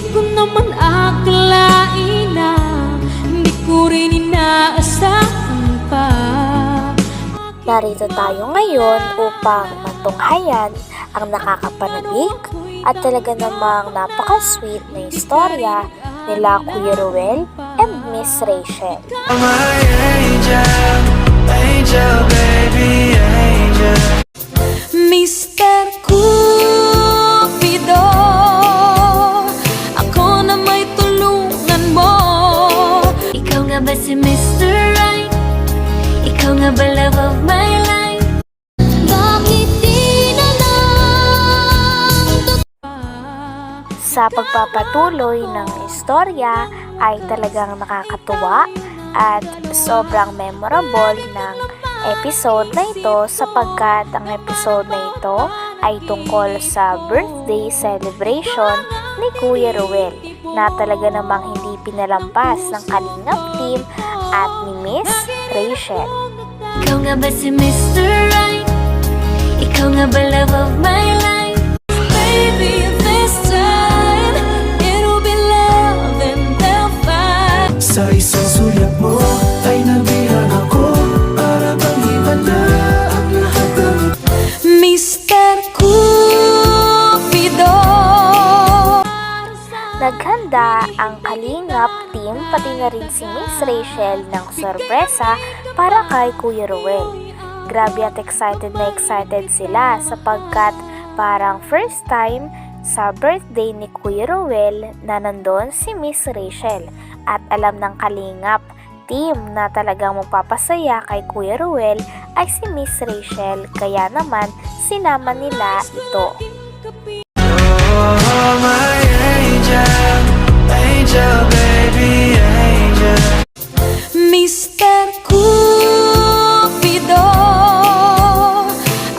Di ko naman akalain na Hindi ko rin inaasahan pa Narito tayo ngayon upang matunghayan ang nakakapanabik at talaga namang napaka-sweet na istorya nila Kuya Ruel and Miss Rachel. my angel, angel, baby, angel. Mr. Sa pagpapatuloy ng istorya ay talagang nakakatuwa at sobrang memorable ng episode na ito sapagkat ang episode na ito ay tungkol sa birthday celebration ni Kuya Ruel na talaga namang hindi pinalampas ng Kalingap team at ni Miss Rachel. Ikaw nga ba si Mr. Right? Ikaw nga ba love of my life? Sa isang sulat mo ay nabihan ako Para bang iba na ang lahat ng Mr. Cupido Naghanda ang Kalingap team pati na rin si Miss Rachel ng sorpresa para kay Kuya Ruel. Grabe at excited na excited sila sapagkat parang first time sa birthday ni Kuya Ruel na nandun si Miss Rachel at alam ng Kalingap team na talagang magpapasaya kay Kuya Ruel ay si Miss Rachel kaya naman sinama nila ito. Oh, my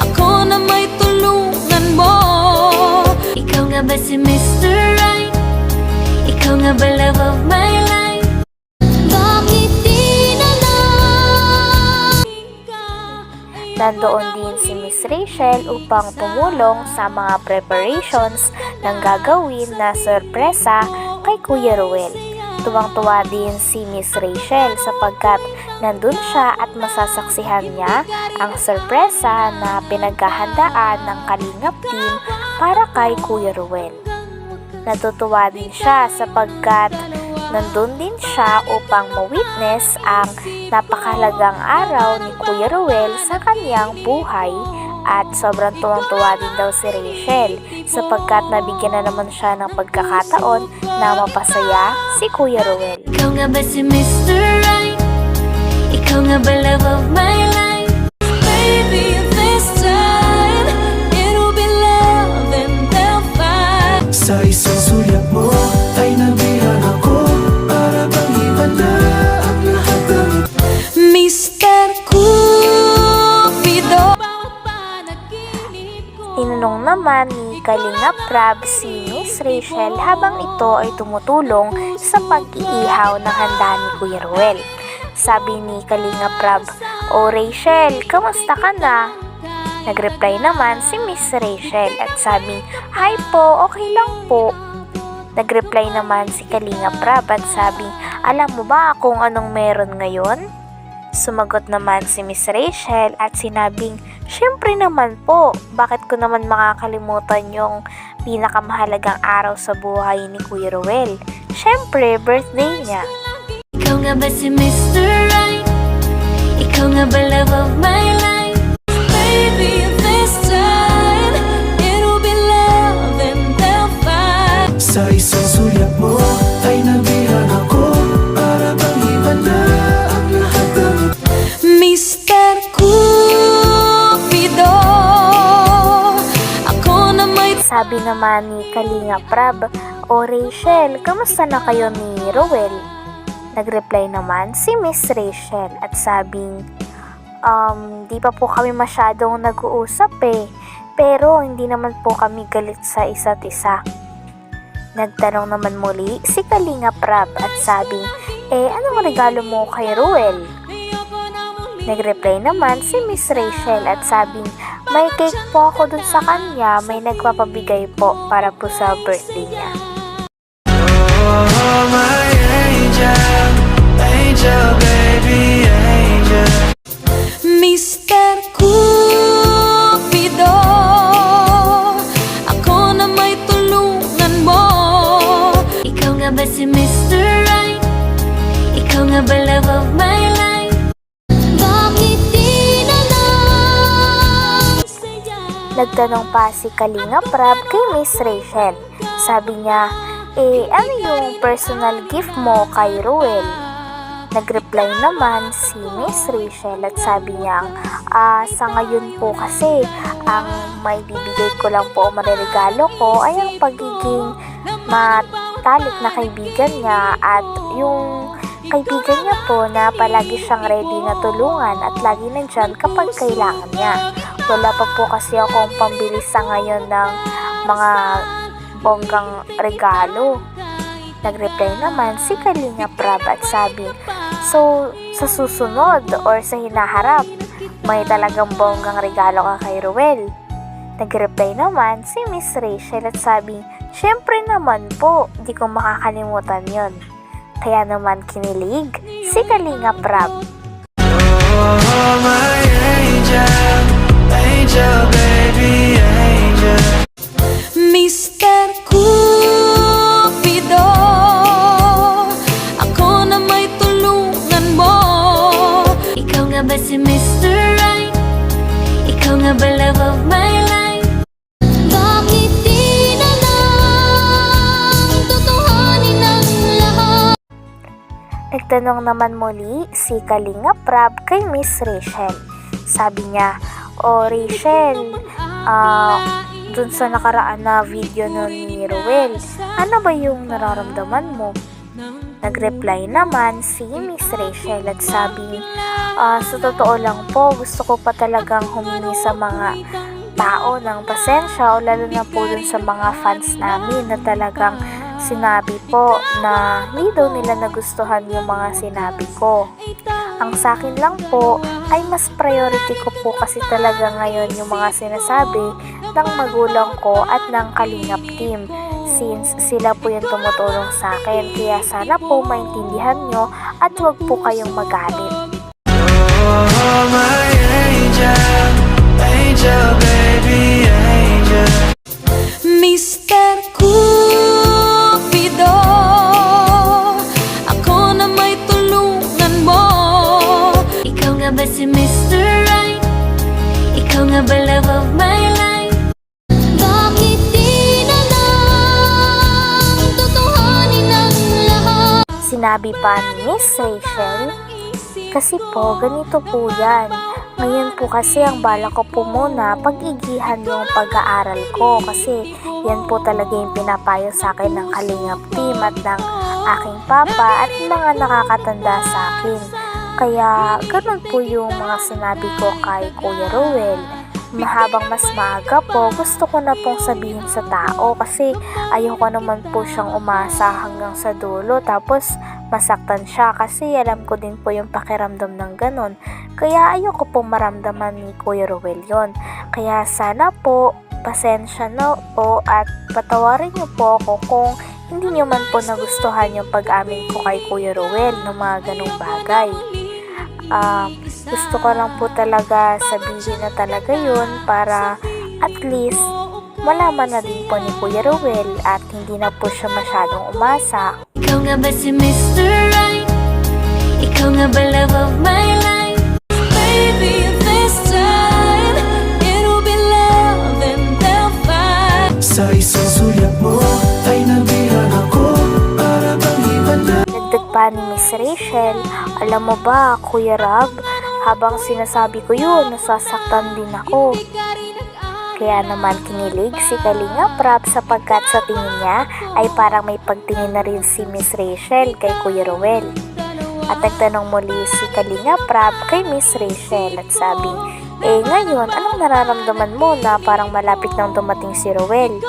Ako na may tulungan mo Ikaw nga ba si Mr. Right? Ikaw nga ba love of my Nandoon din si Miss Rachel upang tumulong sa mga preparations ng gagawin na sorpresa kay Kuya Ruel. Tuwang-tuwa din si Miss Rachel sapagkat nandun siya at masasaksihan niya ang sorpresa na pinaghahandaan ng Kalingap team para kay Kuya Ruel. Natutuwa din siya sapagkat nandun din siya upang ma-witness ang napakahalagang araw ni Kuya Ruel sa kanyang buhay at sobrang tuwang-tuwa din daw si Rachel sapagkat nabigyan na naman siya ng pagkakataon na mapasaya si Kuya Ruel. Ikaw nga ba si Mr. Right? Ikaw nga ba love of my life? Baby, this time It'll be love and they'll fight Sa isang sulat mo Kalinga Prab si Miss Rachel habang ito ay tumutulong sa pag-iihaw ng handa ni Kuya Ruel. Sabi ni Kalinga Prab, O Rachel, kamusta ka na? Nagreply naman si Miss Rachel at sabing, Hi po, okay lang po. Nagreply naman si Kalinga Prab at sabing, Alam mo ba kung anong meron ngayon? Sumagot naman si Miss Rachel at sinabing, Siyempre naman po, bakit ko naman makakalimutan yung pinakamahalagang araw sa buhay ni Kuya Ruel? Siyempre, birthday niya. Ikaw nga ba si Mr. Right? Ikaw nga ba love of my life? Baby, this time It'll be love and they'll fight Sa isang sulat mo Sabi naman ni Kalinga Prab, O Rachel, kamusta na kayo ni Ruel? Nagreply naman si Miss Rachel at sabing, Um, di pa po kami masyadong nag-uusap eh, pero hindi naman po kami galit sa isa't isa. Nagtanong naman muli si Kalinga Prab at sabing, Eh, anong regalo mo kay Ruel? Nagreply naman si Miss Rachel at sabing, may cake po ako dun sa kanya, may nagpapabigay po para po sa birthday niya. Oh, my angel, angel, baby, angel. Mr. Cupido Ako na may tulungan mo Ikaw nga ba si Mr. Right? Ikaw nga ba love of my Nagtanong pa si Kalinga Prab kay Miss Rachel. Sabi niya, eh ano yung personal gift mo kay Ruel? Nagreply naman si Miss Rachel at sabi niya, ah, sa ngayon po kasi, ang may bibigay ko lang po o mariregalo ko ay ang pagiging matalik na kaibigan niya at yung kaibigan niya po na palagi siyang ready na tulungan at lagi nandyan kapag kailangan niya. Wala pa po kasi akong pambili sa ngayon ng mga bonggang regalo. Nag-reply naman si Kalinga Prab at sabi, So, sa susunod or sa hinaharap, may talagang bonggang regalo ka kay Ruel. Nag-reply naman si Miss Rachel at sabi, Siyempre naman po, di ko makakalimutan yon. Kaya naman kinilig si Kalinga Prab. Oh, my angel, angel, baby, angel. Mr. Cupido Ako na may tulungan mo Ikaw nga ba si Mr. Right? Ikaw nga ba love of my life? Bakit di na lang Tutuhanin ang lahat? Nagtanong naman muli si Kalinga Prab kay Miss Rachel. Sabi niya, O Rachel, ah, dun sa nakaraan na video nun ni Ruel, ano ba yung nararamdaman mo? Nag-reply naman si Miss Rachel at sabi, "Ah, sa totoo lang po, gusto ko pa talagang humingi sa mga tao ng pasensya o lalo na po dun sa mga fans namin na talagang sinabi po na hindi daw nila nagustuhan yung mga sinabi ko. Ang sa akin lang po ay mas priority ko po kasi talaga ngayon yung mga sinasabi ng magulang ko at ng Kalingap team since sila po yung tumutulong sa akin. Kaya sana po maintindihan nyo at huwag po kayong magalit. Oh, my angel, Love of my life? Bakit di na lang Tutuhanin ang lahat? Sinabi pa ni Miss Rachel, kasi po ganito po yan. Ngayon po kasi ang bala ko po muna pag-igihan yung pag-aaral ko kasi yan po talaga yung pinapayo sa akin ng Kalingap team at ng aking papa at mga nakakatanda sa akin. Kaya ganun po yung mga sinabi ko kay Kuya Ruel. Mahabang mas maaga po, gusto ko na pong sabihin sa tao kasi ayoko naman po siyang umasa hanggang sa dulo tapos masaktan siya kasi alam ko din po yung pakiramdam ng ganun. Kaya ayoko pong maramdaman ni Kuya Ruel yon. Kaya sana po, pasensya na po at patawarin niyo po ako kung hindi niyo man po nagustuhan yung pag-amin ko kay Kuya Ruel ng mga ganong bagay. Ah, gusto ko lang po talaga sabihin na talaga yun para at least malaman na din po ni Kuya Ruel at hindi na po siya masyadong umasa Ikaw nga ba si Mr. Right? Ikaw nga ba love of my life? Baby, this time It'll be love and they'll fight Sa isang sulyap mo ay nabihan ako para bang himala. Dagdag pa ni Miss Rachel, alam mo ba, Kuya Rab, habang sinasabi ko yun, nasasaktan din ako. Kaya naman kinilig si Kalinga Prab sapagkat sa tingin niya ay parang may pagtingin na rin si Miss Rachel kay Kuya Ruel. At nagtanong muli si Kalinga Prab kay Miss Rachel at sabi, Eh ngayon, anong nararamdaman mo na parang malapit nang dumating si Ruel?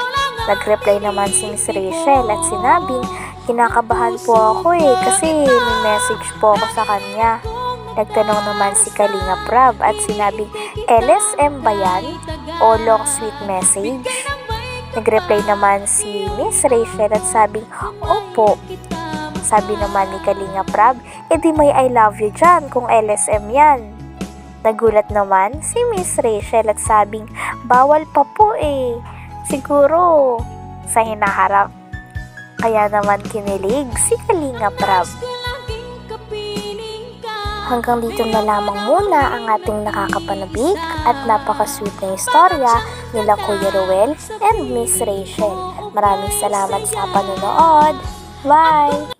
Nag-reply naman si Miss Rachel at sinabing, kinakabahan po ako eh kasi may message po ako sa kanya. Nagtanong naman si Kalinga Prab at sinabing, LSM ba yan? O long sweet message? Nagreply naman si Miss Rachel at sabing, Opo. Sabi naman ni Kalinga Prab, edi may I love you dyan kung LSM yan. Nagulat naman si Miss Rachel at sabing, bawal pa po eh. Siguro sa hinaharap. Kaya naman kinilig si Kalinga Prab. Hanggang dito na lamang muna ang ating nakakapanabik at napaka-sweet na istorya nila Kuya Ruel and Miss Rachel. Maraming salamat sa panonood. Bye!